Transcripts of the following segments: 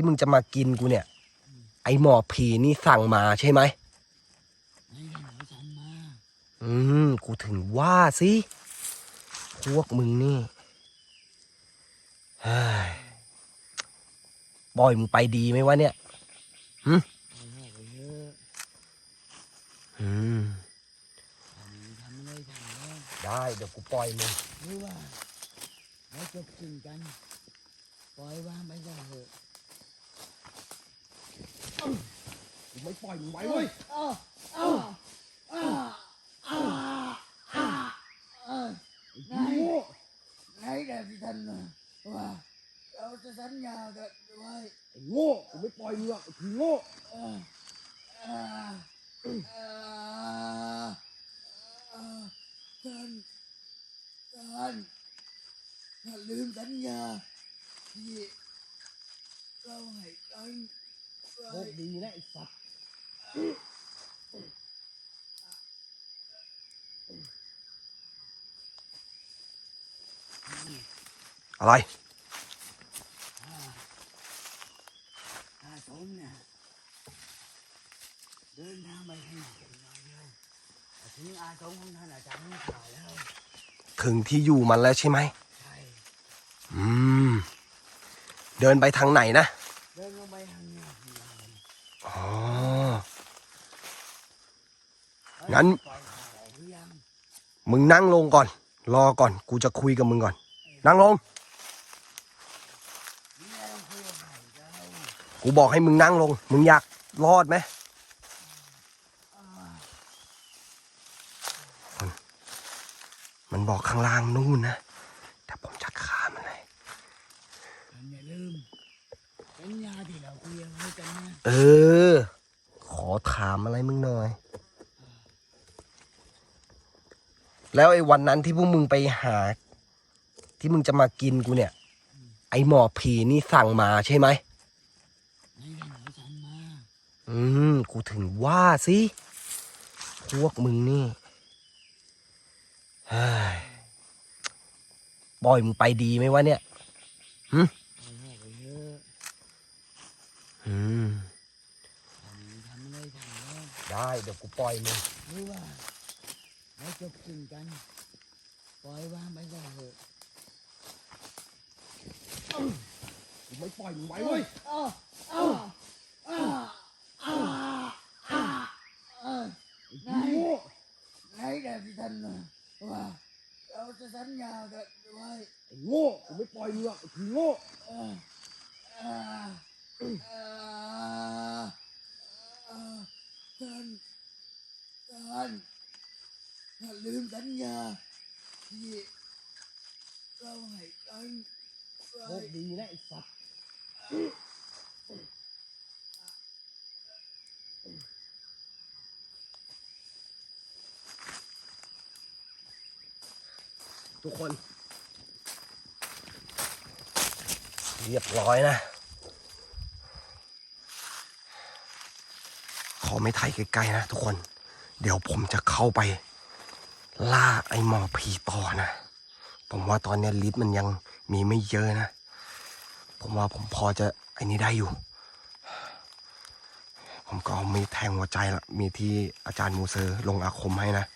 ที่มึงจะมากินกูเนี่ย ไอหมอผีนี่สั่งมาใช่ไหมไม่ได้หนูฉันมา อืม กูถึงว่าสิพวกมึงนี่เฮ้ยบอยมึงไปดีไหมวะเนี่ยไปเถอะไปเถอะอืมทำทำไม่ได้ทำแล้วได้เดี๋ยวกูปล่อยมึง หรือว่าเราจบสิ่งกัน ปล่อยวางไปซะเถอะกู ไม่ปล่อยมึงไว้เว้ยอ้าวอ้าวอ้าวอ้าวอ้าวอ้าวไหนไหนแกพี่ท่านนะว่าเราจะสัญญากันไว้ไอ้โง่กูไม่ปล่อยมึงหรอกไอ้ผีโง่ เอ่อเอ่อเอ่อเอ่อท่านท่านอย่าลืมสัญญาที่เราให้กัน โชคดีนะไอ้สัตว์ อะไรอาสมเนี่ยเดินทางไปข้างหน้าอีกหน่อยเดียวถึงอาสมของท่านอาจารย์นุ่าวแล้ว ถึงที่อยู่มันแล้วใช่ไหมใช่ อืม เดินไปทางไหนนะ เดินลงไปทางนี้อ๋อ งั้น มึงนั่งลงก่อน รอก่อน กูจะคุยกับมึงก่อน นั่งลง กูบอกให้มึงนั่งลง มึงอยากรอดไหมมันบอกข้างล่างนู่นนะ แต่ผมจะฆ่ามันเลยอย่าลืมสัญญาที่เราคุยกันไว้กันนะ เออ ขอถามอะไรมึงหน่อย แล้วไอ้วันนั้นที่พวกมึงไปหา ที่มึงจะมากินกูเนี่ย ไอหมอผีนี่สั่งมาใช่ไหมไม่หนูฉันมาอืม กูถึงว่าสิพวกมึงนี่เฮ้ยบอยมึงไปดีไหมวะเนี่ยไปเถอะไปเถอะอืมได้เดี๋ยวกูปล่อยมึงรือว่าเราจบสิ่งกัน ปล่อยวางไปซะเถอะ ไม่ปล่อยมึงไว้เว้ยอ้าวอ้าวอ้าวอ้าวอ้าวอ้าวไหนไหนแกพี่ท่านนะว่าเราจะสัญญากันไว้ไอ้โง่กูไม่ปล่อยมึงหรอกไอ้ผีโง่เอ่อเอ่อเอ่อเอ่อท่า โชคดีนะไอ้สัตว์ทุกคน เรียบร้อยนะ ขอไม่ถ่ายใกล้ๆนะทุกคน เดี๋ยวผมจะเข้าไป ล่าไอ้หมอผีต่อนะ ผมว่าตอนนี้ลิ์มันยัง มีไม่เยอะนะ ผมว่าผมพอจะไอ้นี้ได้อยู่ ผมก็เอามีแทงหัวใจละมีที่อาจารย์มูเซอร์ลงอาคมให้นะ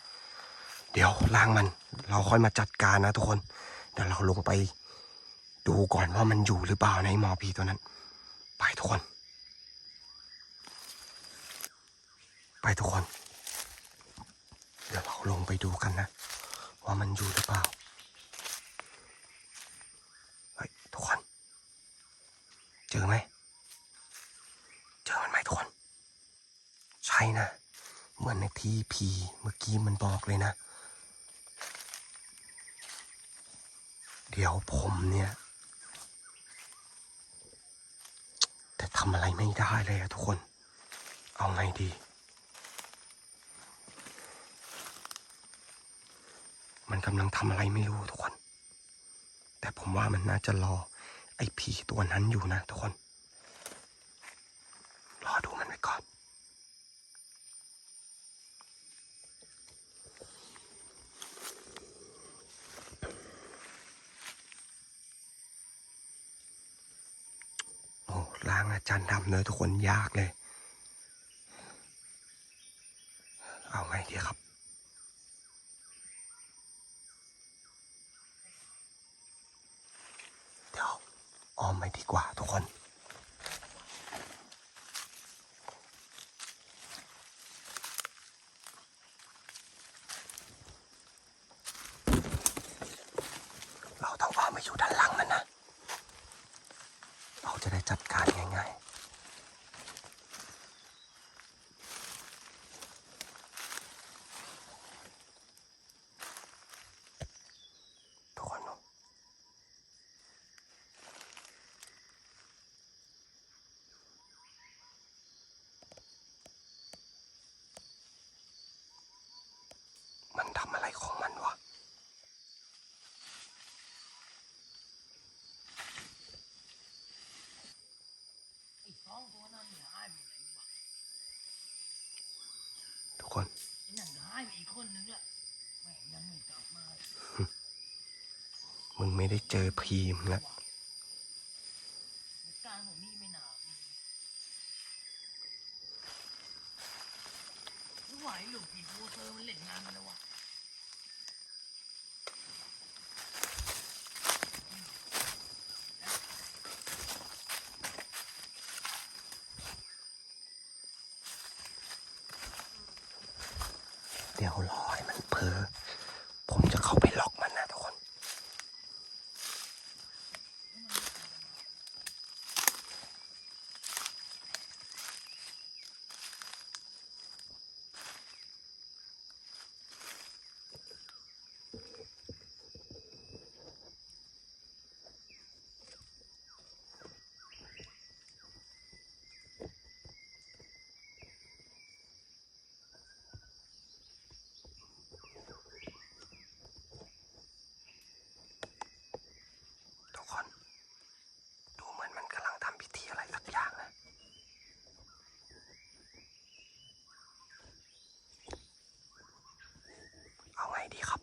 เดี๋ยวล่างมัน เราค่อยมาจัดการนะทุกคน เดี๋ยวเราลงไป ดูก่อนว่ามันอยู่หรือเปล่าในหมอผีตัวนั้น ไปทุกคน ไปทุกคน เดี๋ยวเราลงไปดูกันนะ ว่ามันอยู่หรือเปล่า เฮ้ย ทุกคน เจอไหม เจอมันไหมทุกคน ใช่นะ เหมือนในที่พีเมื่อกี้มันบอกเลยนะ เดี๋ยวผมเนี่ย แต่ทำอะไรไม่ได้เลยอะทุกคน เอาไงดี มันกำลังทำอะไรไม่รู้ทุกคน แต่ผมว่ามันน่าจะรอ ไอ้ผีตัวนั้นอยู่นะทุกคน รอดูมันไว้ก่อน โอ้ล้างอาจารย์ดำเลยทุกคนยากเลย เอาไงดีครับ เดี๋ยวอ้อมไปดีกว่าทุกคน เราต้องอ้อมไปอยู่ด้านหลังมันนะ เรา จะได้จัดการง่ายๆ ทุกคนดูมันทำอะไรของมันวะ ไอ้สองตัวนั้นหายไปไหนวะ ทุกคน ไอ้านอีกคนนึงละแม่ยังไม่กลับมา มึงไม่ได้เจอพีมละ เหตุการณ์ผมนี่ไม่น่ามีหรือว่าไอ้ลูกผีโพเซอร์มันเล่นงานมันแล้ววะ เดี๋ยวรอให้มันเผลอผมจะเข้าไปล็อกมันนะทุกคน ทุกคน ดูเหมือนมันกำลังทำพิธีอะไรสักอย่างนะ เอาไงดีครับ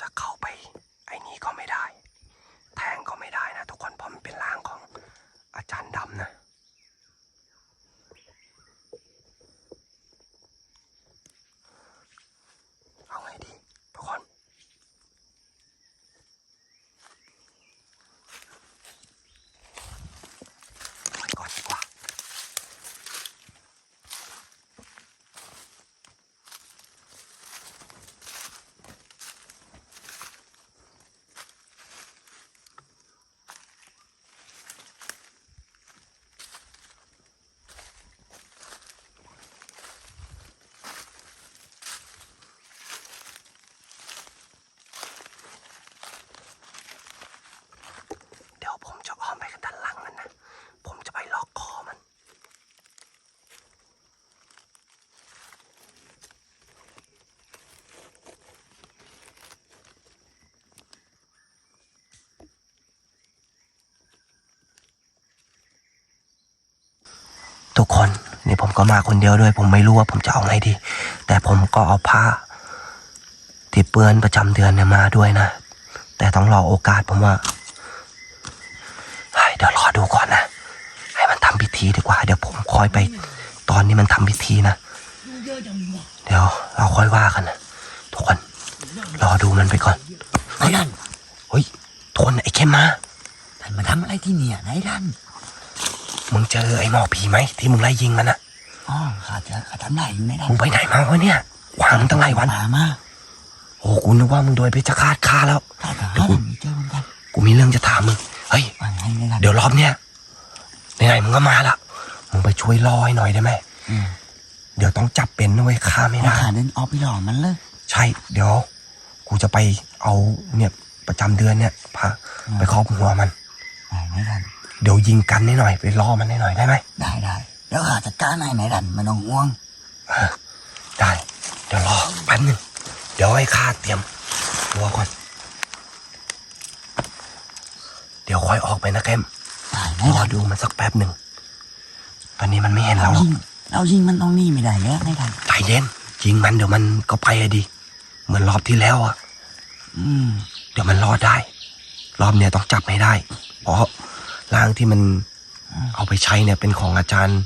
จะเข้าไป ไอ้นี่ก็ไม่ได้ แทงก็ไม่ได้นะทุกคน เพราะมันเป็นร่างของอาจารย์ดำนะ เอาไงดี ทุกคน ไว้ก่อนดีกว่า เดี๋ยวผมจะอ้อมไปกันด้านหลังมันนะ ผมจะไปล็อกคอมัน ทุกคน นี่ผมก็มาคนเดียวด้วย ผมไม่รู้ว่าผมจะเอาไงดี แต่ผมก็เอาผ้า ที่เปื้อนประจำเดือนเนี่ยมาด้วยนะ แต่ต้องรอโอกาสผมว่าเดี๋ยวรอดูก่อนนะ ให้มันทำพิธีดีกว่า เดี๋ยวผมคอยไป ตอนนี้มันทำพิธีนะ เดี๋ยวเราค่อยว่ากันนะทุกคน รอดูมันไปก่อนไอ้ท่านเฮ้ยทนไอ้เข้มมาท่านมาทำอะไรที่เนี่ยไหนท่าน มึงเจอไอ้หมอผีไหมที่มึงไล่ยิงมันอะอ๋อข้าจะข้าทำได้อยู่ไหนท่านมึงไปไหนมาวะเนี่ยวางมึงตั้งหลายวันป่ามาโอ้กูนึกว่ามึงโดยไปจะคาดฆ่าแล้วข้าก็หาท่านไม่เจอเหมือนกันกูมีเรื่องจะถามมึงเฮ้ยว่าไงเนี่ยท่านเดี๋ยวรอบเนี้ยไหนๆมึงก็มาละมึงไปช่วยรอให้หน่อยได้ไหมอืมเดี๋ยวต้องจับเป็นด้วยฆ่าไม่เอาได้ข้าเดินเอาไปหล่อมันเลยใช่เดี๋ยว กูจะไปเอาเนี่ยประจำเดือนเนี่ยพาไปครอบหัวมันได้ไหมท่าน เดี๋ยวยิงกันให้หน่อยไปล่อมันให้หน่อยได้ไหมได้ได้เดี๋ยวข้าจัดการให้ไหนท่านไม่ต้องห่วงได้ เดี๋ยวรอแป๊บหนึงเดี๋ยวให้ข้าเตรียมตัวก่อน เดี๋ยวค่อยออกไปนะแก้มได้ไหมรอท่านดูมันสักแป๊บหนึ่งตอนนี้มันไม่เห็นเราเราหรอกยิงเรายิงมันตรงนี้ไม่ได้แล้วไหนท่านใจเย็นยิงมันเดี๋ยวมันก็ไปอะดิเหมือนรอบที่แล้วอะ อืม เดี๋ยวมันรอดได้ รอบเนี้ยต้องจับให้ได้ เพราะ ร่างที่มันเอาไปใช้เนี่ยเป็นของอาจารย์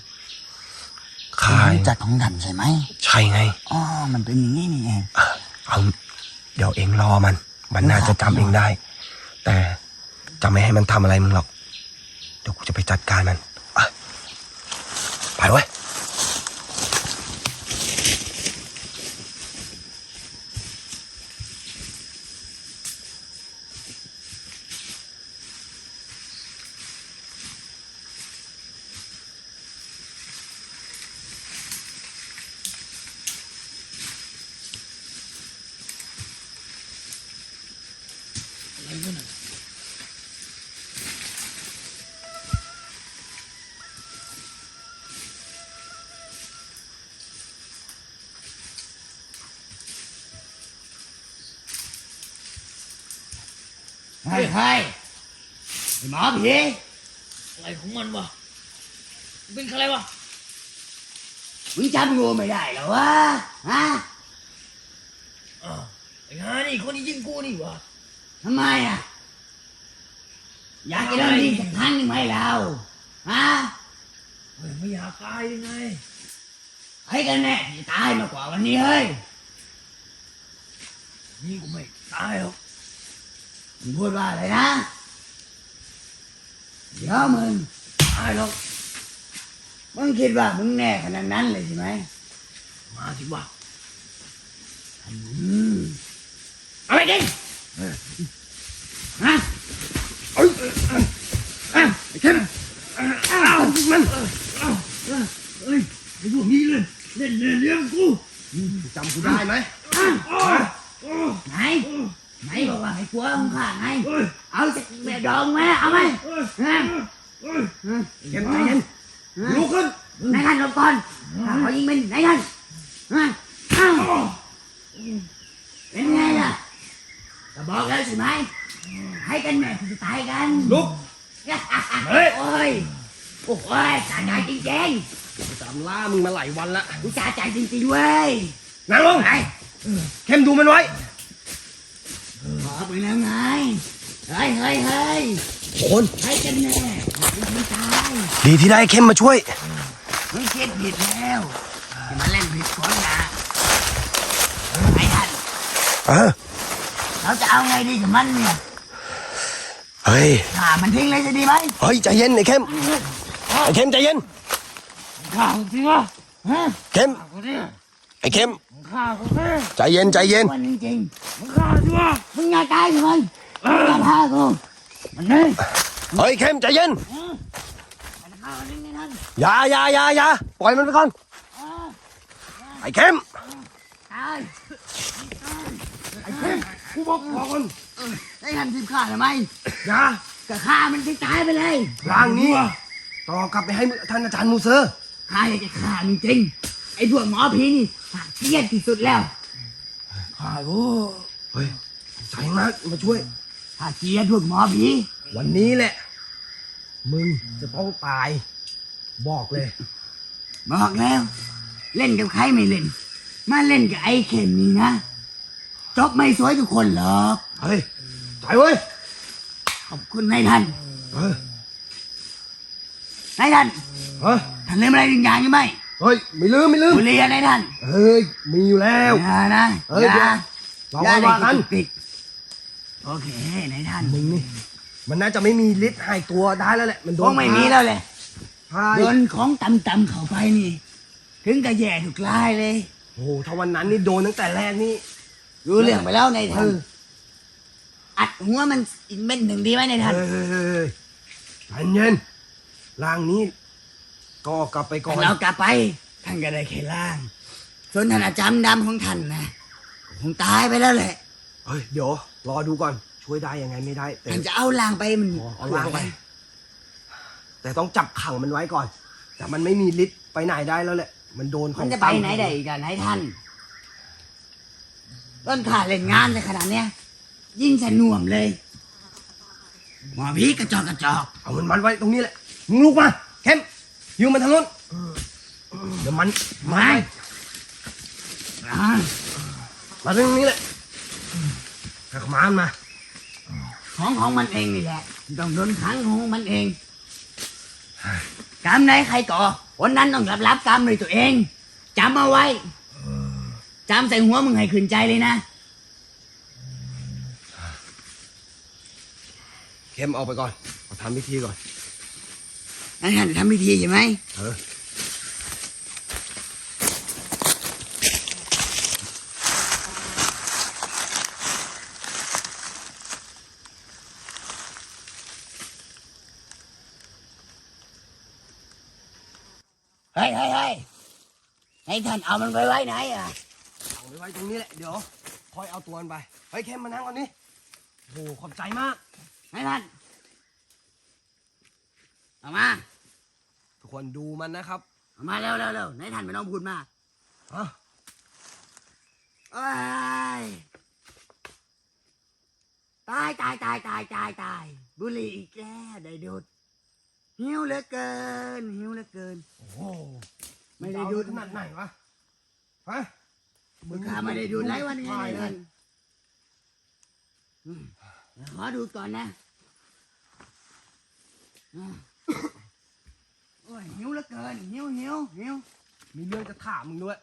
ค่ายรู้จักของท่านใช่ไหมใช่ไงอ๋อมันเป็นอย่างนี้นี่เองเออเอาเดี๋ยวเองรอมัน มันน่าจะจำเองได้ แต่จะไม่ให้มันทำอะไรมึงหรอก เดี๋ยวกูจะไปจัดการมันอะไปเว้ย เฮ้ยเฮ้ยไอ้หมอผีอะไรของมันวะมันเป็นอะไรวะมึงจำงูไม่ได้เหรอวะฮะอ้าวไอ้งานี่คนนี้ยิงกูนี่วะทำไมอะอยากจะโดนยิงสักครั้งหนึ่งไหมเราฮะเฮ้ยไม่อยากตายยังไงใครกันแน่ที่ตายมากกว่าวันนี้เฮ้ยนี่กูไม่ตายหรอก มึงพูดว่าอะไรนะ เดี๋ยวมึงตายหรอกมึงคิดว่ามึงแน่ขนาดนั้นเลยใช่ไหม มาสิวะอืมเอาไปดิฮะเอ้ยอะไอ้เข้มอ้าวมันเฮ้ยไอ้พวกนี้เลยเล่นเล่นเลี้ยงกูจำกูได้ไหมไหน ไหนบอกว่าให้กลัวมึงข้าไงเฮ้ยเอาจากแม่ดองมาเอาไหมเฮ้ยฮะเฮ้ยเข้มใจเย็นลุกขึ้นนายท่านหลบก่อนข้าขอยิงมันนายท่านฮะอ้าวเป็นไงล่ะก็บอกแล้วใช่ไหมให้กันแม่ที่จะตายกันลุกเฮ้ยโอ้ยโอ้ยสาใจจริงจำล่ามึงมาหลายวันละๆกูสาใจจริงๆเว้ยนั่งลงไปเข้มดูมันไว้ บอกไปแล้วไง เฮ้ยเฮ้ยเฮ้ยคนให้กันแน่เป็นคนตายดีที่ได้เข้มมาช่วย มึงคิดผิดแล้วที่มาเล่นผิดคนนะไอ้ท่านเออเราจะเอาไงดีกับมันเนี่ยเฮ้ยฆ่ามันทิ้งเลยจะดีไหมเฮ้ยใจเย็นไอ้เข้มไอ้เข้มใจเย็นฆ่ากูสิวะฮะเข้มฆ่ากูดิไอ้เข้มมึง ฆ่ากูสิใจเย็นใจเย็น วันจริงมึงฆ่าสิวะๆมึงอย่าตายกับมันมึงอย่าฆ่ากูมันนี่เฮ้ยเข้มใจเย็น มันฆ่ามันทิ้งในนั้นอย่าอย่าอย่าอย่าปล่อยมันไปก่อนอ่าไอ้เข้มตายกูบอกบอกคนไอ้ท่านทิพฆ่าทำไมอย่าก็ฆ่ามันทิ้งตายไปเลยร่างนี้ ต่อกลับไปให้ท่านอาจารย์มูเซอร์ข้าอยากจะฆ่ามันจริง ไอ้พวกหมอผีนี่ฆ่าเกลียดที่สุดแล้วฆ่ากูเฮ้ยใจมากมาช่วย ข้าเกลียดพวกหมอผี วันนี้แหละ มึงจะต้องตาย บอกเลย บอกแล้ว เล่นกับใครไม่เล่น มาเล่นกับไอ้เข็มนี่นะจบไม่สวยทุกคนหรอกเฮ้ยใจเว้ยขอบคุณนายท่านเออนายท่านเฮ้ยท่านลืมอะไรหนึ่งอย่างใช่ไหม เฮ้ยไม่ลืมไม่ลืมบุหรี่อะนายท่านเฮ้ยมีอยู่แล้วอย่านะเอ้ยอย่าเราอย่าว่ากันเลยปิดโอเคนายท่านมึงนี่มันน่าจะไม่มีฤทธิ์หายตัวได้แล้วแหละมันโดคนงไม่มีแล้วแหละพายโดนของต่ำๆเข้าไปนี่ ถึงกับแย่ถูกลายเลยโอ้โหถ้าวันนั้นนี่โดนตั้งแต่แรกนี่รู้เรื่องไปแล้วนายเอท่านออัดหัวมันอีกเม็ดหนึ่งดีไหมนายท่านเฮ้ยเฮ้ยเฮ้ยเฮ้ยใจเย็นร่างนี้ ก็กลับไปก่อนเรากลับไป ท่านก็ได้แค่ล่าง ส่วนท่านอาจารย์ดำของท่านนะคงตายไปแล้วแหละ เฮ้ย เดี๋ยว รอดูก่อน ช่วยได้ยังไงไม่ได้ แต่ท่านจะเอาล่างไปมันอ๋อเอาล่างไป แต่ต้องจับขังมันไว้ก่อน แต่มันไม่มีฤทธิ์ไปไหนได้แล้วแหละ มันโดนขมัอนงจะไปไหนได้อีกันนายท่าน ต้นขาเล่นงานในขนาดเนี้ย ยิ่งสน่วมเลยหมอพีกระจอกกระจอก เอามันมัดไว้ตรงนี้แหละมึงลุกมาเข้ม ยืมมันทางนู้นเดี๋ยวมันไม่อ่ามาตรงนี้แหละขักมามันมาของของมันเองนี่แหละต้องโดนขังของมันเองกรรมไหนใครก่อคนนั้นต้องรับรับกรรมเลยตัวเองจำเอาไว้จำใส่หัวมึงให้ขึ้นใจเลยนะเข้มเอาไปก่อนขอทำพิธีก่อน งั้นท่านจะทำพิธีใช่ไหมเออเฮ้ยเฮ้ยเฮ้ยให้ท่านเอามันไปไว้ไหนอะเอาไปไว้ตรงนี้แหละ เดี๋ยวค่อยเอาตัวมันไป เฮ้ยเข้มมานั่งก่อนนี่โอ้โหขอบใจมาก ให้ท่าน เอามา ทุกคนดูมันนะครับเอามาเร็วเร็วเร็วไหนท่านไม่ต้องพูดมากอะเอ้ยตายตายตายตายตายตายบุหรี่อีกแล้วได้ดูดหิวเหลือเกินหิวเหลือเกิน โอ้โหไม่ได้ดูด ขนาดไหนวะฮะมึงข้าไม่ได้ดูดไรวันนี้ถ่ายเลเลยยอืมเดี๋ยวขอดูก่อนนะอ่า โอ้ยหิวเหลือเกินหิวหิวหิวมีเรื่องจะถามมึงด้วย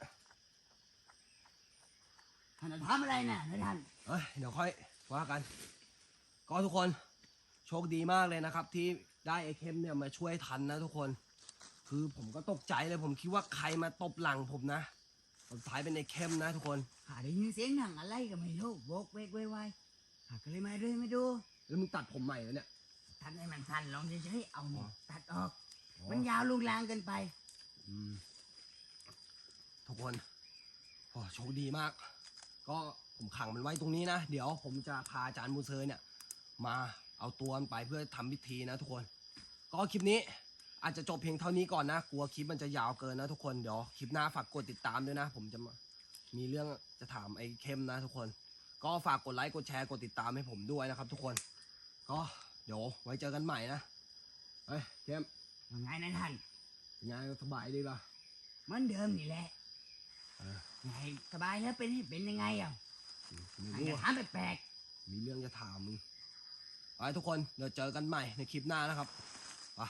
ท่านจะทำอะไรนะท่านเอ้ยเดี๋ยวค่อยว่ากัน ก็ทุกคนโชคดีมากเลยนะครับ ที่ได้ไอ้เข้มเนี่ยมาช่วยทันนะทุกคน คือผมก็ตกใจเลยผมคิดว่าใครมาตบหลังผมนะสุดท้ายเป็นไอ้เข้มนะทุกคนข้าได้ยินเสียงหนังอะไรก็ไม่รู้โบกเวกเวกไวข้าก็เลยมาด้วยไม่ดู แล้วมึงตัดผมใหม่แล้วเนี่ยท่านให้มันสั้นลองเฉยๆเอาอ๋อตัดออก มันยาวลูกลางเกินไป อืมทุกคนโอ้โชคดีมาก ก็ผมขังมันไว้ตรงนี้นะ เดี๋ยวผมจะพาอาจารย์มูเซอร์เนี่ย มาเอาตัวมันไปเพื่อทำพิธีนะทุกคน ก็คลิปนี้ อาจจะจบเพียงเท่านี้ก่อนนะ กลัวคลิปมันจะยาวเกินนะทุกคน เดี๋ยวคลิปหน้าฝากกดติดตามด้วยนะ ผมจะมามีเรื่องจะถามไอ้เข้มนะทุกคน ก็ฝากกดไลค์กดแชร์กดติดตามให้ผมด้วยนะครับ ทุกคน ก็เดี๋ยวไว้เจอกันใหม่นะ เฮ้ยเข้ม ยังไงนะท่านเป็นไงสบายดีป่ะเหมันเดิมนี่แหละเออไงสบายแล้วเป็นให้เป็นยังไงอะไม่อาจรู้จะอะถามแปลกมีเรื่องจะถามมึงไปทุกคนเดี๋ยวเจอกันใหม่ในคลิปหน้านะครับไป